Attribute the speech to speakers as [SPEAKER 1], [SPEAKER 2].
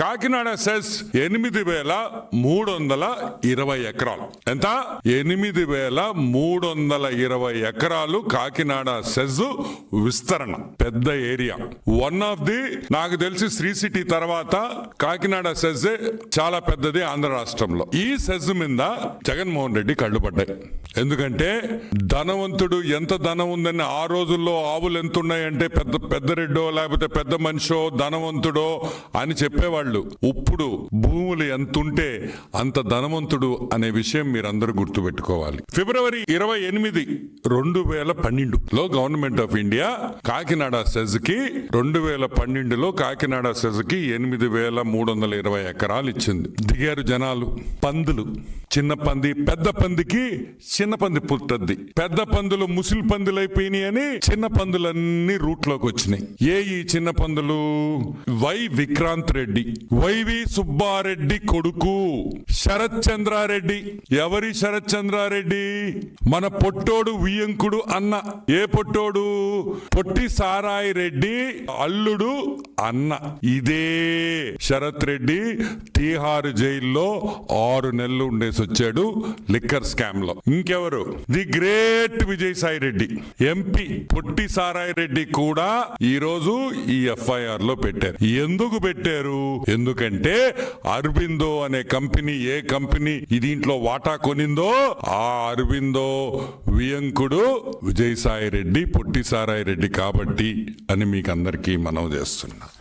[SPEAKER 1] Kakinada cess ఎనిమిది వేల మూడు వందల ఇరవై ఎకరాలు. ఎంత? ఎనిమిది వేల మూడు వందల ఇరవై ఎకరాలు కాకినాడ సెజ్ విస్తరణ. పెద్ద ఏరియా. వన్ ఆఫ్ ది నాకు తెలిసి శ్రీ సిటీ తర్వాత కాకినాడ సెజ్ చాలా పెద్దది ఆంధ్ర రాష్ట్రంలో. ఈ సెజ్ మీద జగన్మోహన్ రెడ్డి కళ్ళు పడ్డాయి. ఎందుకంటే ధనవంతుడు ఎంత ధనం ఉందని ఆ రోజుల్లో ఆవులు ఎంత ఉన్నాయంటే పెద్ద పెద్ద రెడ్డో లేకపోతే పెద్ద మనిషో ధనవంతుడో అని చెప్పేవాళ్ళు. ఇప్పుడు భూములు ఎంతుంటే అంత ధనవంతుడు అనే విషయం మీరందరూ గుర్తుపెట్టుకోవాలి. ఫిబ్రవరి ఇరవై ఎనిమిది రెండు వేల పన్నెండులో గవర్నమెంట్ ఆఫ్ ఇండియా కాకినాడ సెజ్కి రెండు వేల పన్నెండులో కాకినాడ సెజ్కి ఎనిమిది వేల మూడు వందల ఇరవై ఎకరాలు ఇచ్చింది. దిగారు జనాలు పందులు. చిన్న పంది పెద్ద పందికి చిన్న పంది పుట్టద్ది. పెద్ద పందులు ముసిలి పందులు అయిపోయినాయి అని చిన్న పందులన్నీ రూట్లోకి వచ్చినాయి. ఏ ఈ చిన్న పందులు? Y Vikrant Reddy. Y V Subba Reddy కొడుకు. శరత్ చంద్రారెడ్డి ఎవరి శరత్ చంద్రారెడ్డి మన పొట్టోడు వియంకుడు అన్న. ఏ పొట్టోడు? పొట్టి సారాయి రెడ్డి అల్లుడు అన్న. ఇదే శరత్ రెడ్డి తీహారు జైల్లో ఆరు నెలలు ఉండేసి వచ్చాడు లిక్కర్ స్కామ్లో ఇంకెవరు? The great Vijayasai Reddy MP పొట్టి సారాయి రెడ్డి కూడా ఈ రోజు ఈ ఎఫ్ఐఆర్లో పెట్టారు. ఎందుకు పెట్టారు? ఎందుకంటే అరబిందో అనే కంపెనీ ఏ కంపెనీ దీంట్లో వాటా కొనిందో? ఆ అరవిందో వియంకుడు విజయసాయి రెడ్డి పొట్టి సారాయి రెడ్డి కాబట్టి అని మీకు అందరికీ మనవి చేస్తున్నా.